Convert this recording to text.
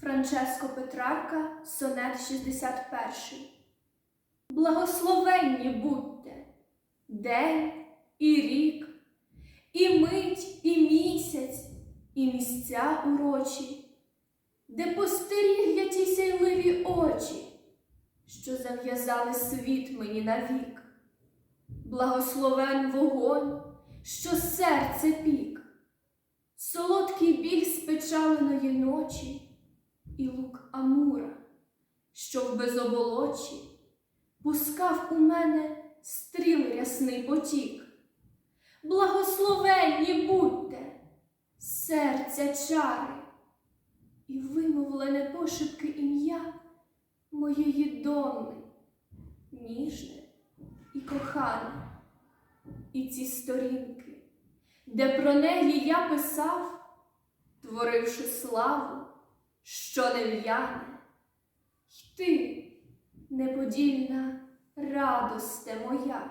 Франческо Петрарка, сонет 61. Благословенні будьте день і рік, і мить, і місяць, і місця урочі, де постерігля ті сяйливі очі, що зав'язали світ мені навік. Благословен вогонь, що серце пік, солодкий біль спечаленої ночі що в безоболочі пускав у мене стріл рясний потік. Благословенні будьте, серця чари, і вимовлене пошепки ім'я моєї Донни, ніжне і кохане, і ці сторінки, де про неї я писав, творивши славу, що не в'яне, ти, неподільна радосте моя.